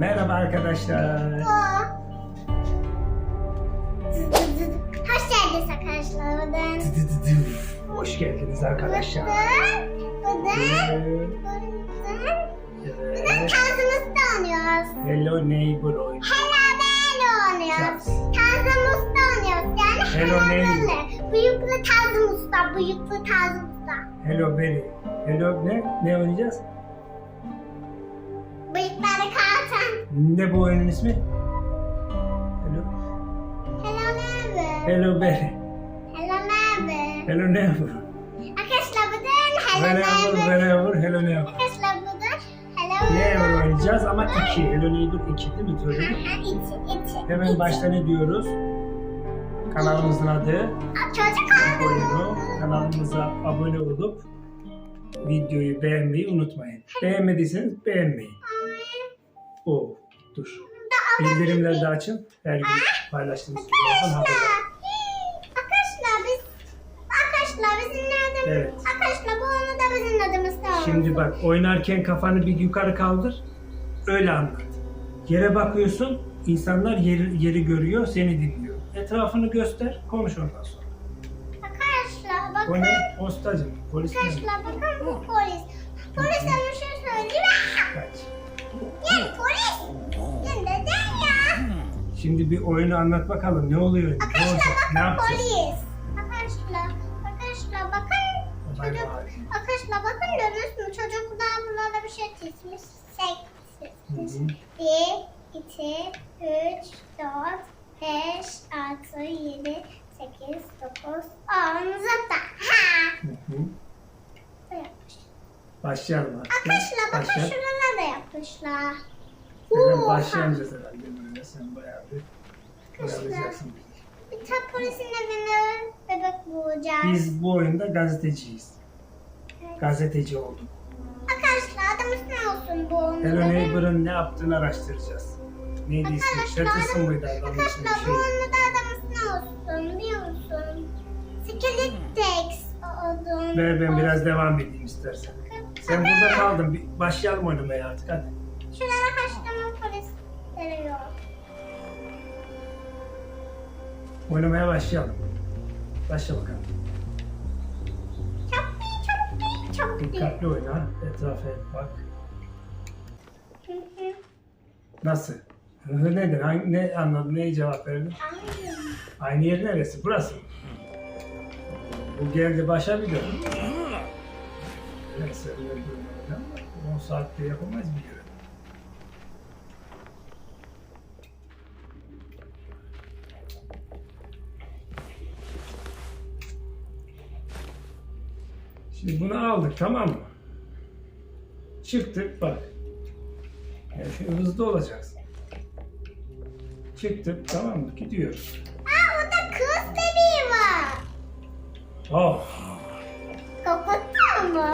Merhaba arkadaşlar. Hoş geldiniz arkadaşlar. Hoş geldiniz arkadaşlar. Bugün. Bugün. Tazımızda oynuyoruz. Hello neighbor oyunu. Hello Bell oynuyoruz. Yes. Tazımızda oynuyoruz. Yani Hello neighbor. Bıyıklı tazımızda. Bıyıklı tazımızda. Hello Berry. Hello ne? Ne oynayacağız? Bıyıkları. Ne bu oyunun ismi? Hello. Hello neighbor. Hello Berry. Hello neighbor. Hello neighbor. Arkadaşlar bugün hello Whenever, neighbor. whenever, hello neighbor. Arkadaşlar bugün hello Neighbor oynayacağız ama iki. Hello neighbor iki değil mi söyledik? Aha, içi, içi, Hemen içi. başta ne diyoruz? Kanalımızın adı Çocuk oyunu. Kanalımıza abone olup videoyu beğenmeyi unutmayın. Beğenmediyseniz beğenmeyin. O dur. Bildirimleri de açın. Her gün paylaştığımız videolardan haber alın. Arkadaşlar biz Arkadaşlar bizim adımız Evet. Arkadaşlar bu onu da bizim adımızda oldu. Şimdi bak oynarken kafanı bir yukarı kaldır. Öyle anlat. Yere bakıyorsun. insanlar yeri, yeri görüyor, seni dinliyor. Etrafını göster, konuş ondan sonra. Arkadaşlar O bakın. ne? Postacı. Polis mi? Arkadaşlar bakın bu polis. Polis bir şey söyleyeyim. Kaç. Ya polis. Neden? Şimdi bir oyunu anlat bakalım. Ne oluyor? Ne olacak? Ne bakın yapacağız? polis. Arkadaşlar. Arkadaşlar bakın. Bay Çocuk, bay. arkadaşlar bakın görüyorsunuz mu? Çocuklar burada bir şey çizmiş. Hı Sekiz. hı. Bir, iki, üç, dört, beş, altı, yedi, sekiz, dokuz, on, zıpla. Ha! Hı hı. Bu yapmış. Başlayalım artık. Arkadaşlar bakın Başla. şuralara da yapmışlar. Oha! başlayamayacağız herhalde böyle. Sen bayağı bir Arkadaşlar oyalayacaksın bizi. bir tane polisin evine bebek bulacağız. Biz bu oyunda gazeteciyiz. Evet. Gazeteci olduk. Arkadaşlar adımız ne olsun bu? Hello adı? Neighbor'ın ne yaptığını araştıracağız. Neydi ismi? Arkadaşlar, Şatırsın mıydı adamın ismi? Arkadaşlar bu Şey. onun da adımız ne olsun biliyor musun? Skeletex adın. Ver ben biraz devam edeyim istersen. Sen burada kaldın. Bir başlayalım oynamaya artık hadi. Şurada kaç tane polisleri yok. Oynamaya başlayalım. Başla bakalım. Çok çok çok. Dikkatli oyna. Etrafa bak. Nasıl? Hı nedir? Hangi, ne anladın? Neye cevap verdin? Aynı yer neresi? Burası? Bu geldi başa bir dön. Neyse öyle durmadan. 10 saatte yapamayız bir görev. Şimdi bunu aldık tamam mı? Çıktık bak. Yani hızlı olacaksın. Çıktık tamam mı? Gidiyoruz. Aa orada kız bebeği var. Oh, Korkuttun mu?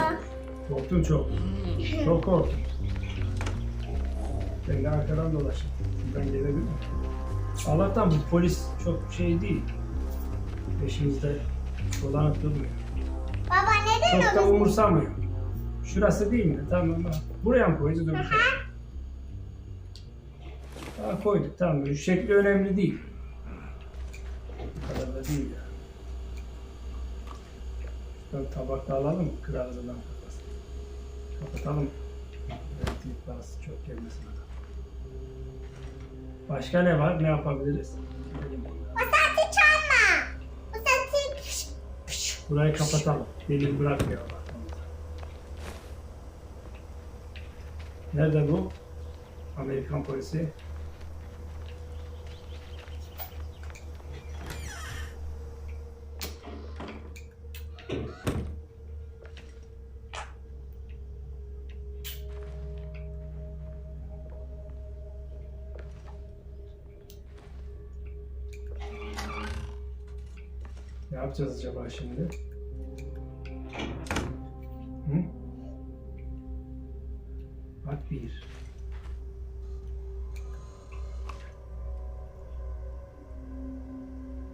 korktun çok. Çok korktum. Ben de arkadan dolaştım. Şuradan gelebilir mi? Allah'tan bu polis çok şey değil. Peşimizde dolanıp durmuyor. Çok da umursamıyor. Şurası değil mi? Tamam. Buraya mı koyacağız? Öbür tarafa? Aa, koyduk tamam. Şekli önemli değil. Bu kadar da değil ya. Şuradan tabak da alalım? Kırarızından kafası. Kapatalım. Elektrik parası çok gelmesin adam. Başka ne var? Ne yapabiliriz? Gidelim buradan. O saati çalma. O saati... Burayı kapatalım. Deli bırakmıyor bak. Nerede bu? Amerikan polisi. Yapacağız acaba şimdi? Hı? Bak bir.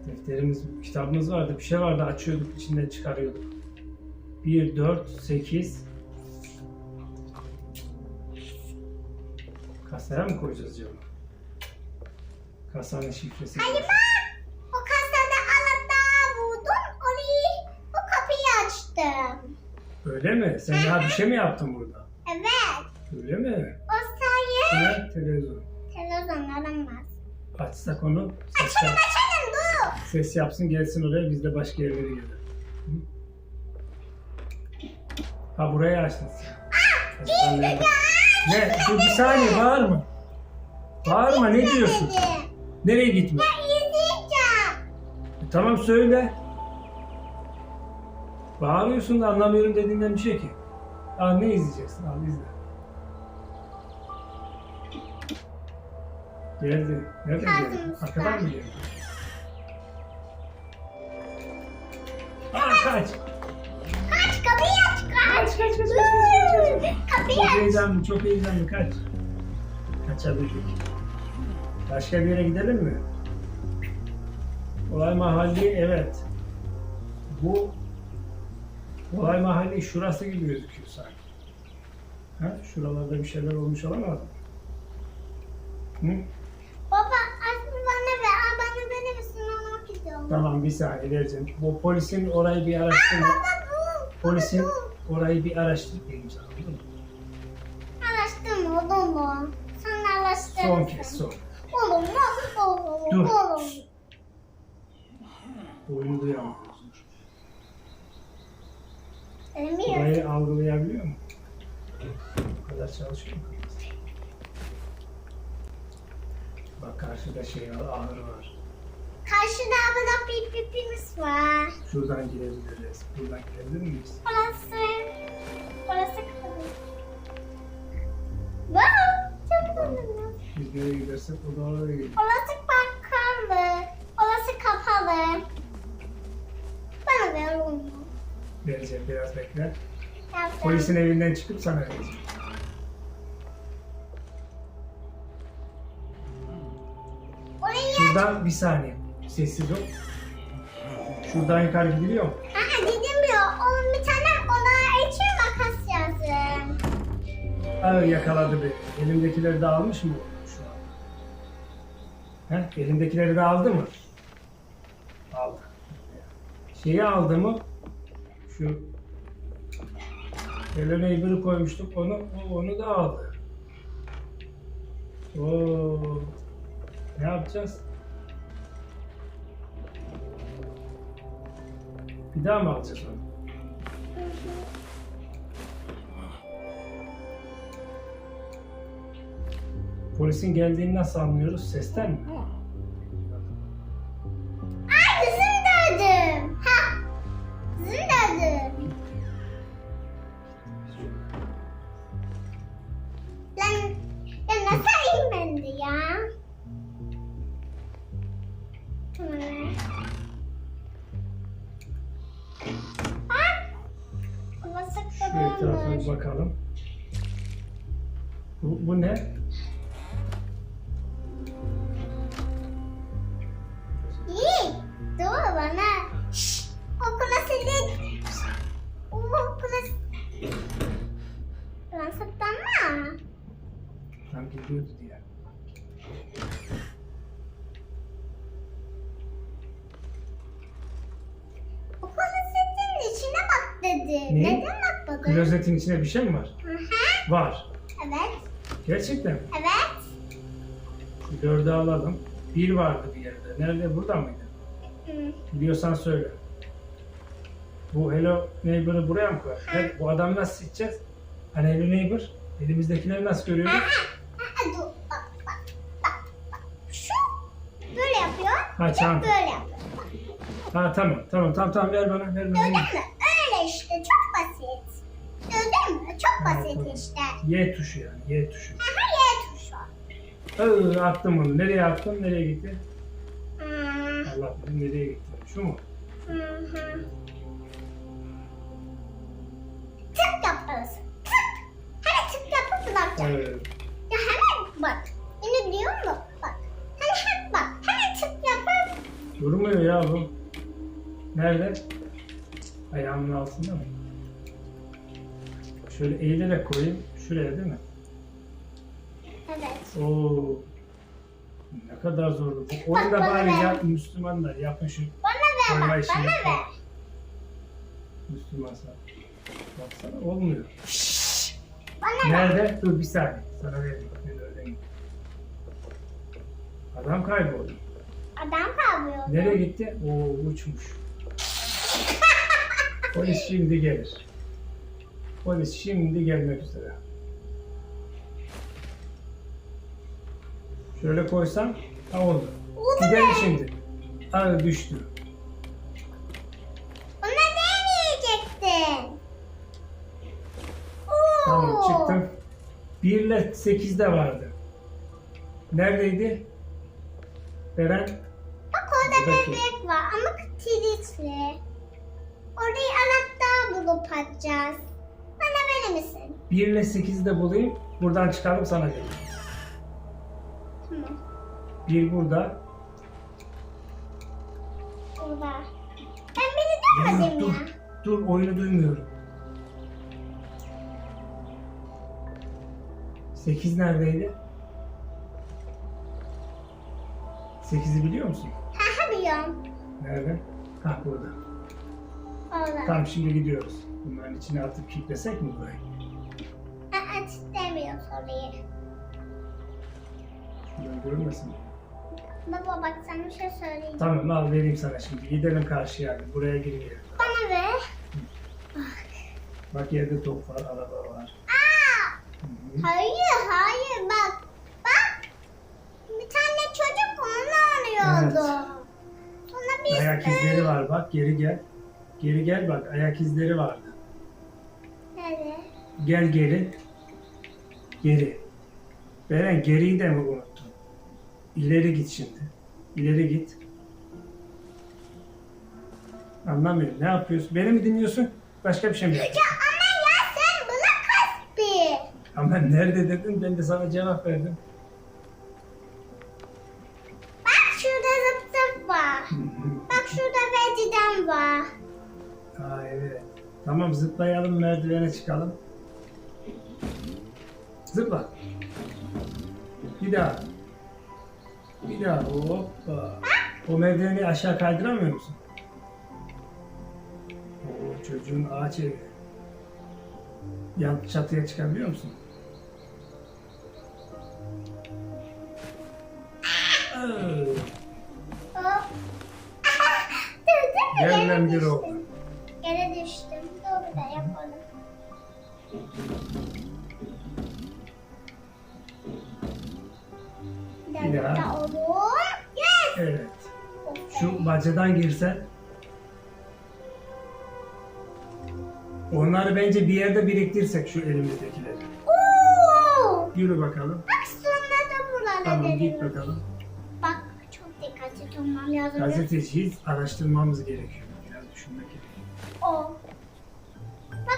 Defterimiz, kitabımız vardı. Bir şey vardı. Açıyorduk, içinden çıkarıyorduk. 1, 4, 8. Kasaya mı koyacağız canım? Kasanın şifresi. Hani bak o kasada anahtar buldum. Orayı o kapıyı açtım. Öyle mi? Sen daha bir şey mi yaptın burada? Evet. Öyle mi? O sayı Ne? Televizyon. televizyon aramaz. Açsak onu. Ses, Açalım yap- açalım dur. ses yapsın gelsin oraya biz de başka yerlere gidelim. Hı? Ha burayı açtın sen. Açsan nerede? Ne? Dur bir saniye bağırma. Bağırma ne diyorsun? Nereye gitme? Ben izleyeceğim. E, tamam söyle. Bağırıyorsun da anlamıyorum dediğinden bir şey ki. Al ne izleyeceksin? Al izle. Geldi. Nereden geldi? Arkadan mı geldi? Aa kaç. Kaç kapıyı aç kaç. Kaç, kaç, kaç, kaç, kaç. Kapıyı Çok aç. heyecanlı, çok heyecanlı. Kaç. Kaçabildik. Başka bir yere gidelim mi? Olay mahalli, evet. Bu olay mahalli şurası gibi gözüküyor sanki. Ha? Şuralarda bir şeyler olmuş olamaz mı? Hı? Baba aslında bana. Aa, bana verir misin? Olmak istiyorum. Tamam bir saniye vereceğim. Bu polisin orayı bir araştırma. Baba bu. Polisin bu. orayı bir araştır diyeyim sana. olur mu? Araştırma olur mu? Sen araştırırsın. Son kez son. Olur mu? Olur. Dur. Olur. Oyunu duyamıyoruz. Orayı algılayabiliyor mu? Bu kadar çalışıyor mu? Bak karşıda şey var, ahır var. Karşıda burada bir pipimiz var. Şuradan girebiliriz. Buradan girebilir miyiz? Orası. Orası kapalı. Wow. Çok tatlı. Biz nereye gidersek o da oraya gidiyor. Orası kapalı. Orası kapalı. Bana ver onu. Vereceğim biraz bekle. Polisin evinden çıkıp sana vereceğim. Şuradan bir saniye. Sessiz ol. Şuradan yukarı gidiliyor mu? Dedim ya onun bir tane ona için makas yazın. Aa, yakaladı beni. Elimdekileri de almış mı şu an? He? Elindekileri de aldı mı? Aldı. Şeyi aldı mı? Şu Hello Neighbor'ı koymuştuk onu, o onu da aldı. Oo. Ne yapacağız? Bir daha mı alacağız onu? Polisin geldiğini nasıl anlıyoruz? Sesten mi? Bu, ne? İyi. Dur bana. Şşş. Okula sildik. Okula Lan saklanma. Tam gidiyordu diye. İçine dedi. Ne? Neden bakmadın? Klozetin içinde bir şey mi var? Hı hı. Var. Evet. Gerçekten mi? Evet. Şu dördü alalım. Bir vardı bir yerde. Nerede? Burada mıydı? Hı. Biliyorsan söyle. Bu Hello Neighbor'ı buraya mı koyar? Evet, bu adamı nasıl seçeceğiz? Hani Hello Neighbor? Elimizdekileri nasıl görüyoruz? Aha. Aha, dur. Bak bak bak. bak. Şu böyle yapıyor. Ha çanta. Böyle yapıyor. Ha tamam tamam tamam tamam ver bana ver bana. Öyle işte. Çok basit. Gördün mü? Çok basit işte. Y tuşu yani Y tuşu. Aha Y tuşu. Iı, attım onu. Nereye attım? Nereye gitti? Hı. Allah bilir nereye gitti. Şu mu? Hı hı. Tık yaparız. Tık. Hele tık yapıp bırakacağım. Evet. Ya hemen bak. Yine diyor mu? Bak. Hele hep bak. Hele tık yapıp. Durmuyor ya bu. Nerede? Ayağımın altında mı? Şöyle eğilerek koyayım. Şuraya değil mi? Evet. Oo. Ne kadar zordu. Bu oyunda bana bari ver. yap, Müslümanlar yapın şu Bana ver koyma bak, işini. bana ver. Müslümanlar. Baksana olmuyor. Bana ver. Nerede? Dur bir saniye. Sana vereyim. Ben. Adam kayboldu. Adam kalmıyor. Nereye gitti? Oo uçmuş. Polis şimdi gelir. Polis şimdi gelmek üzere. Şöyle koysam, ha oldu. Oldu Gidelim be. şimdi. Aa düştü. Ona deneyecektin. Oo. Tamam çıktım. 1 ile 8'de vardı. Neredeydi? Beren? Bak orada Buradaki. bebek var ama kilitli. Orayı anahtar bulup açacağız. Verir misin? 1 ile 8'de bulayım. Buradan çıkalım sana vereyim. Tamam. 1 burada. Burada. Ben beni Dur, demedim dur, ya. dur oyunu duymuyorum. 8 neredeydi? 8'i biliyor musun? Ha biliyorum. Nerede? Ha burada. Orada. Tamam şimdi gidiyoruz. Bunların içine atıp kilitlesek mi burayı? Ha, aç demiyor orayı. Şuradan görünmesin. Baba bak sana bir şey söyleyeyim. Tamam al vereyim sana şimdi. Gidelim karşıya. Buraya girelim. Bana ver. Bak yerde top var, araba var. Aa! Hı hı. Hayır hayır bak. Bak. Bir tane çocuk onu arıyordu. Sonra biz Ayak izleri var bak geri gel. Geri gel bak ayak izleri vardı. Nerede? Gel geri. Geri. Beren geriyi de mi unuttun? İleri git şimdi. İleri git. Anlamıyorum. Ne yapıyorsun? Beni mi dinliyorsun? Başka bir şey mi Ya yapıyorsun? ama ya sen bırak hasbi. Ama nerede dedin ben de sana cevap verdim. Bak şurada zıp zıp var. Bak şurada veciden var. Aa evet. Tamam zıplayalım merdivene çıkalım. Zıpla. Bir daha. Bir daha. Hoppa. O merdiveni aşağı kaydıramıyor musun? Oo, çocuğun ağaç evi. Yan çatıya çıkabiliyor musun? Dur Gel lan bir düştüm. Yere düştüm. Bir daha yapalım. Bir daha olur. Yes. Evet. Şu bacadan girsen. Onları bence bir yerde biriktirsek şu elimizdekileri. Oo. Yürü bakalım. Bak sonra da burada Tamam git bakalım. Bak çok dikkatli olmam lazım. Gazeteciyiz. Araştırmamız gerekiyor.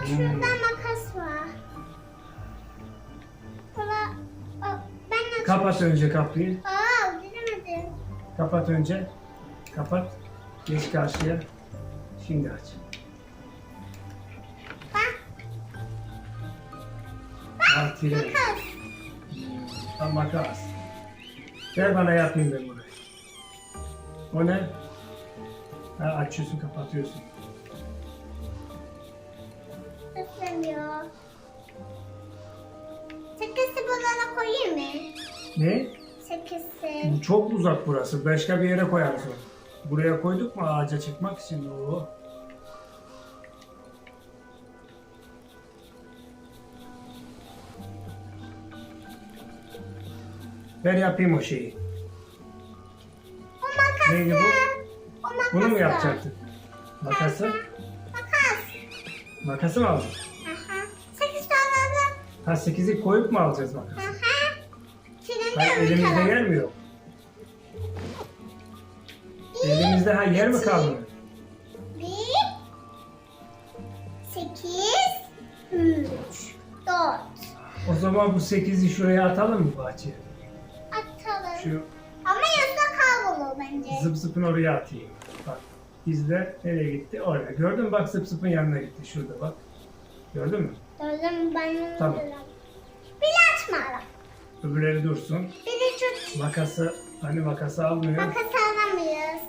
Bak Hmm. şurada makas var. Baba, o, ben açayım. Kapat önce kapıyı. Aa, bilemedim. Kapat önce. Kapat. Geç karşıya. Şimdi aç. Bak, makas. Makas. Ver bana yapayım ben burayı. O ne? Ha, açıyorsun kapatıyorsun. Üflemiyor. Sekizsi buralara koyayım mı? Ne? Sekizsi. Bu çok uzak burası. Başka bir yere koyarız onu. Buraya koyduk mu ağaca çıkmak için o. Ver yapayım o şeyi. O makası. Neydi bu? O makası. Bunu mu yapacaktık? Makası? Makas. Makası mı aldın? Ha 8'i koyup mu alacağız makası? Aha. Senin Hayır, de bir elimizde yer mi yok? Elimizde ha yer mi kalmıyor? Bir. Sekiz. Üç. Dört. O zaman bu 8'i şuraya atalım mı bahçeye? Atalım. Şu Ama yazda kaybolur bence. Zıp zıpın oraya atayım. Bak izle nereye gitti? Oraya. Gördün mü? Bak zıp zıpın yanına gitti. Şurada bak. Gördün mü? Ben. Tamam. Bile açma. Öbürleri dursun. Biri çok Makası, hani makası almıyor. makas alamıyoruz.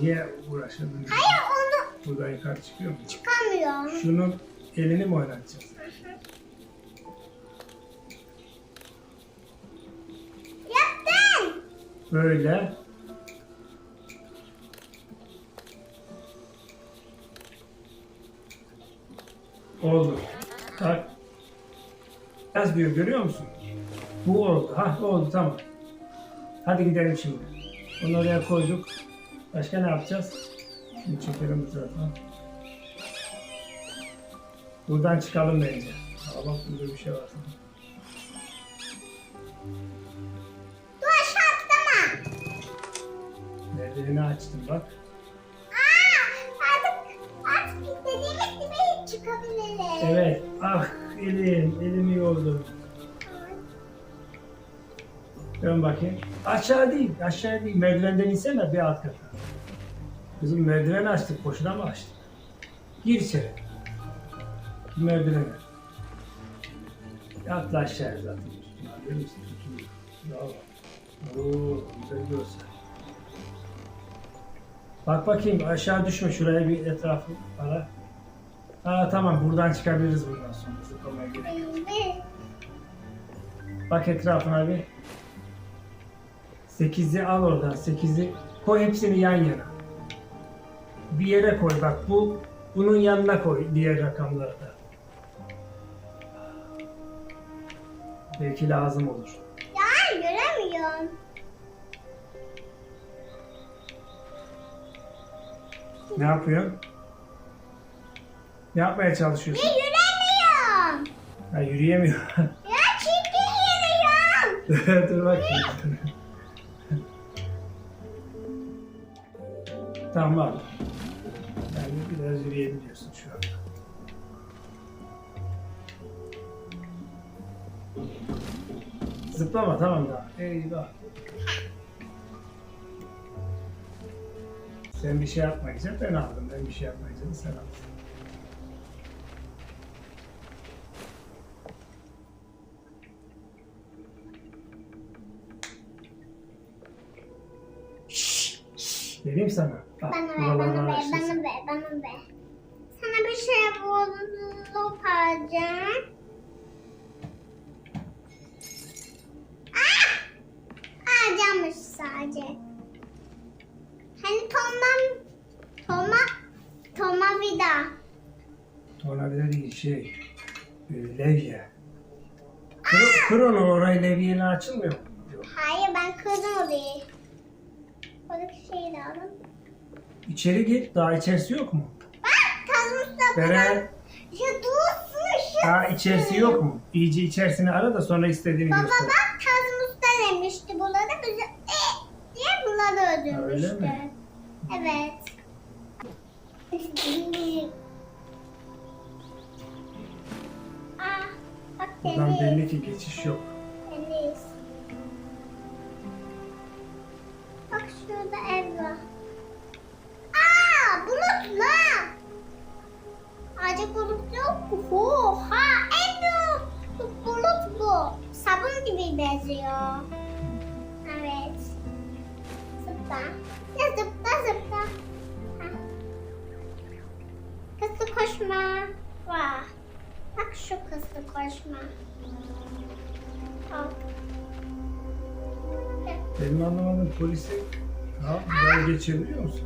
Niye uğraşırdın? Hayır onu Buradan yukarı çıkıyor mu? çıkamıyor. Şunun elini mi oynatacağız? Yaptın. Böyle. Oldu. Bak. Az diyor görüyor musun? Bu oldu. Ha oldu tamam. Hadi gidelim şimdi. Onu oraya koyduk. Başka ne yapacağız? Şimdi çekelim bu tarafa. Buradan çıkalım bence. Aa bak burada bir şey var. Dur aşağı atlama. Merdiveni açtım bak. Evet. Ah elim. Elim iyi oldu. Dön bakayım. Aşağı değil. Aşağı değil. Merdivenden insene bir alt kata. Kızım merdiveni açtık. Boşuna mı açtık? Gir içeri. Merdivene. Atla aşağıya zaten. Görüyor musun? Bravo. Oo, güzel görsel. Bak bakayım aşağı düşme şuraya bir etrafı ara. Aa tamam buradan çıkabiliriz bundan sonra. Zıplamaya gerek yok. Bak etrafına bir. 8'i al oradan. 8'i koy hepsini yan yana. Bir yere koy bak bu bunun yanına koy diğer rakamları da. Belki lazım olur. Ya göremiyorum. Ne yapıyorsun? Ne yapmaya çalışıyorsun? Ya yürüyemiyorum. Ha yürüyemiyor. Ya çünkü yürüyorum. Dur bakayım. tamam. Yani biraz yürüyebiliyorsun şu anda. Zıplama tamam da. Eyvah. Sen bir şey yapmayacaksın ben aldım. Ben bir şey yapmayacaksın sen aldın. Vereyim sana. Bak, Bana ver, bana ver, açtırsın. bana ver, bana ver. Sana bir şey bulup alacağım. Ah! Alacakmış sadece. Hani Tom'dan, Tom'a, Tom'a bir daha. Tornavida değil şey. e, Levye. Kır, kır onu orayı levyeyle açılmıyor. Hayır ben kırdım orayı. Oradaki şeyi de aldım. İçeri gir. Daha içerisi yok mu? Bak kazmışsa Beren. Ya dursun şu. Daha içerisi yok mu? İyice içerisini ara da sonra istediğini Baba göster. bak kazmışta demişti bunları bize e diye bunları öldürmüştü. Öyle mi? Evet. ah, bak Buradan deniz. belli ki geçiş yok. Şurada ev. Aa, bulut lan. Acı bulut yok mu? Oha, en bulut bu. Sabun gibi benziyor. Evet. Zıpla. Ya zıpla zıpla. Hah. Hızlı koşma. Vah. Bak şu hızlı koşma. Al. Benim anlamadığım polisi buraya geçebiliyor musun?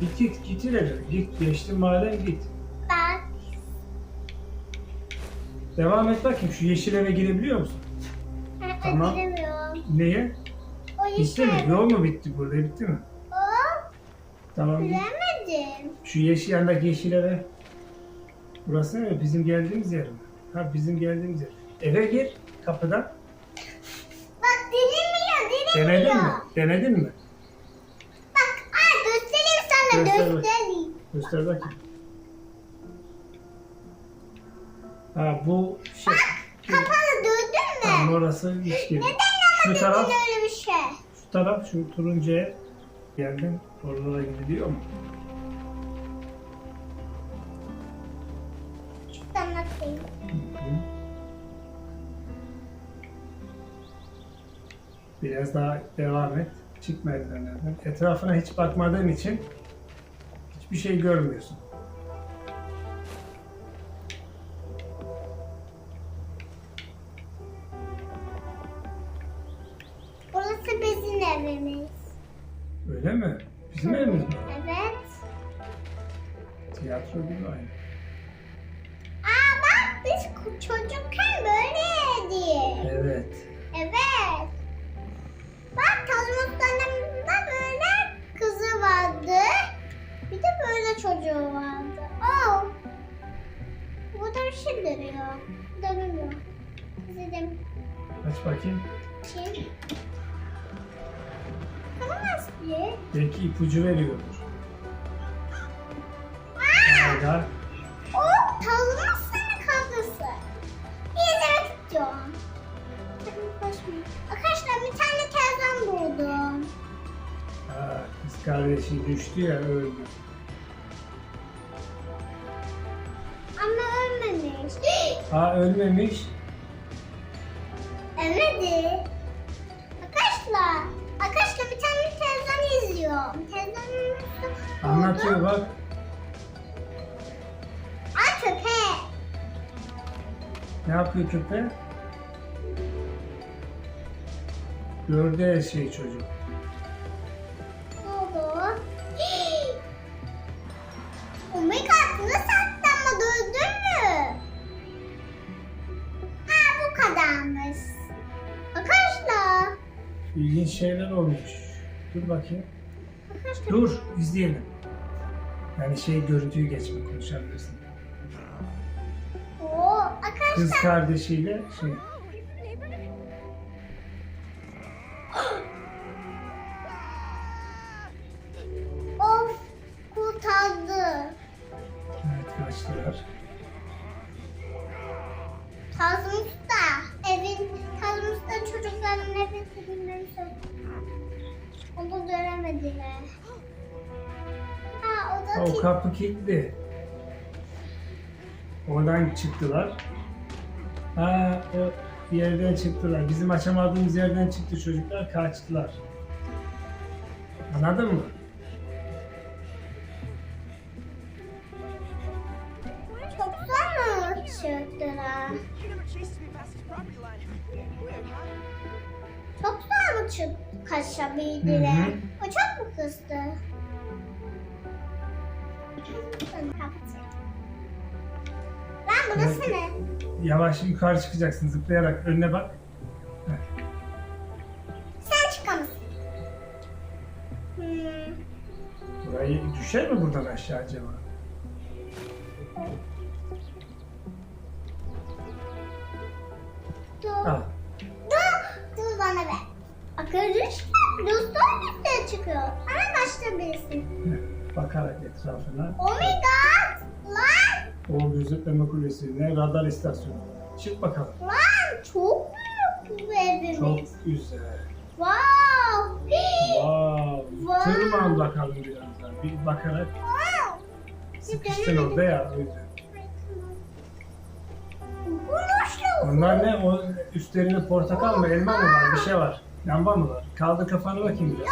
Git git git ileri. Git geçtin madem git. Bak. Devam et bakayım şu yeşil eve girebiliyor musun? Ha, Tamam. Giremiyorum. Neye? O Bitti yeşil. mi? Yol mu bitti burada? Bitti mi? O. Tamam. git. Bilemedim. Şu yeşil yandaki yeşil eve. Burası ne? Bizim geldiğimiz yer mi? Ha bizim geldiğimiz yer. Eve gir kapıdan. Bak dirilmiyor, dirilmiyor. Denedin mi? Denedin mi? Bak, aa göstereyim sana, Göster bak. Göster bakayım. Ha bu şey. Kapalı gördün Tamam mü? orası hiç değil. Neden Şu taraf, öyle bir şey? şu taraf şu turuncuya geldin. Oralara gidiliyor mu? Şuradan atayım. Hı. Biraz daha devam et. Çık merdivenlerden. Etrafına hiç bakmadığın için hiçbir şey görmüyorsun. Burası bizim evimiz. Öyle mi? Bizim evimiz mi? Evet. Tiyatro gibi aynı. Aa bak biz çocukken böyleydi. Evet. Evet. Böyle çocuğu vardı. Oh. Burada bir şey dönüyor. Dönüyor. Bize de Aç bakayım. Ama nasıl bir? Belki ipucu veriyordur. Hala O senin kankası. İzlemek istiyorum. Sakın koşma. Arkadaşlar bir tane teyzem buldum. Aa, kız kardeşi düştü ya öldü. Aa ölmemiş. Ölmedi. Arkadaşlar. Arkadaşlar bir tane televizyon izliyorum. Televizyonun üstü Anlatıyor bak. Aa köpek. Ne yapıyor köpek? Gördü her şeyi çocuk. İlginç şeyler olmuş. Dur bakayım. Dur izleyelim. Yani şey görüntüyü geçme konuşabilirsin. Oo, arkadaşlar. Kız kardeşiyle şey. Oradan çıktılar. Ha o yerden çıktılar. Bizim açamadığımız yerden çıktı çocuklar kaçtılar. Anladın mı? çok zor mu çıktılar? You never chased me past this property line. Weird, huh? Çok zor mu çık kaçabildiler? O çok mu kızdı? Ben burası ne? Yavaş yukarı çıkacaksın zıplayarak önüne bak. Sen çıkamazsın. Hmm. Burayı düşer mi buradan aşağı acaba? Dur. Al. Dur. Dur bana ver. Arkadaşlar dostlar üstüne çıkıyor. Ama başta birisi. Bakarak etrafına. Oh my god. Lan. O gözetleme kulesine radar istasyonu. Çık bakalım. Lan çok büyük bu evimiz. Çok güzel. Wow. Wow. Wow. Tırman bakalım biraz daha. Bir bakarak Wow. sıkıştın orada ya. Onlar ne? O üstlerinde portakal mı, elma mı var? Bir şey var. Lamba mı var? Kaldır kafanı bakayım biraz.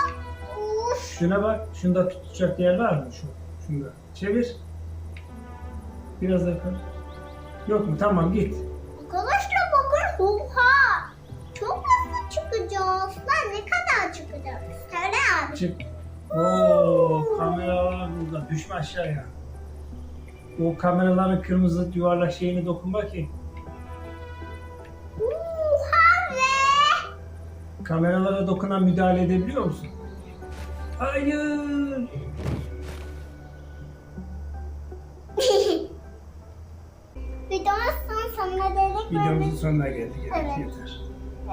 Şuna bak. Şunda tutacak yer var mı? Şu. Şunda. Çevir. Biraz daha yukarı. Yok mu? Tamam git. Arkadaşlar bakın oha. Çok hızlı çıkacağız. Lan ne kadar çıkacağız? Söyle abi. Çık. Oo, kameralar burada. Düşme aşağıya. O kameraların kırmızı yuvarlak şeyine dokun bakayım. Oha be. Kameralara dokunan müdahale edebiliyor musun? Hayır. Videomuzun sonuna geldik. Evet, Evet. yeter. Ve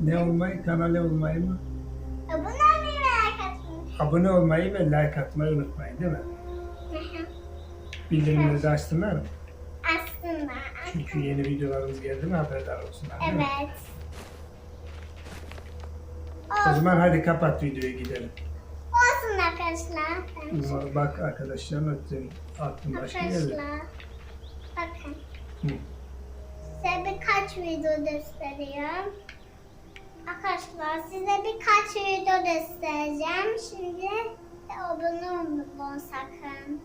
Ne olmayı, kanala olmayı mı? Abone olmayı merak etmeyin. Abone olmayı ve like atmayı unutmayın değil mi? Bildirimleri açsınlar mı? Aslında. Çünkü yeni videolarımız geldi mi haberdar olsunlar. Evet. O zaman hadi kapat videoyu gidelim. Arkadaşlar. Bak arkadaşlar senin aklın başka yerde. Arkadaşlar. Bakın. Hı. birkaç video göstereyim. Arkadaşlar size birkaç video göstereceğim. Şimdi abone olun sakın.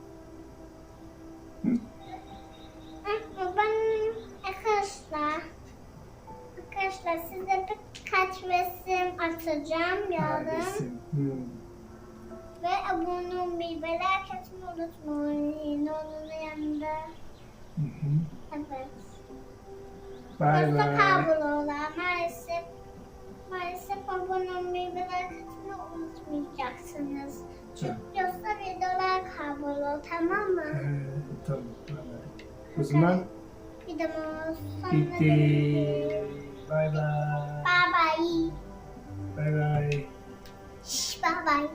Hı, Ben arkadaşlar arkadaşlar size birkaç resim atacağım yarın. Resim. Hmm. Ve abone olmayı ve like etmeyi unutmayın. Onun yanında. Hı hı. Evet. Bay bay. kayboluyorlar maalesef. Maalesef abone olmayı ve like etmeyi unutmayacaksınız. Çünkü yoksa videolar kayboluyor tamam mı? Ee, tamam. tamam. O zaman Videomuz sonuna bitti. geldik. Bay bay. Bye bye. Bay bay.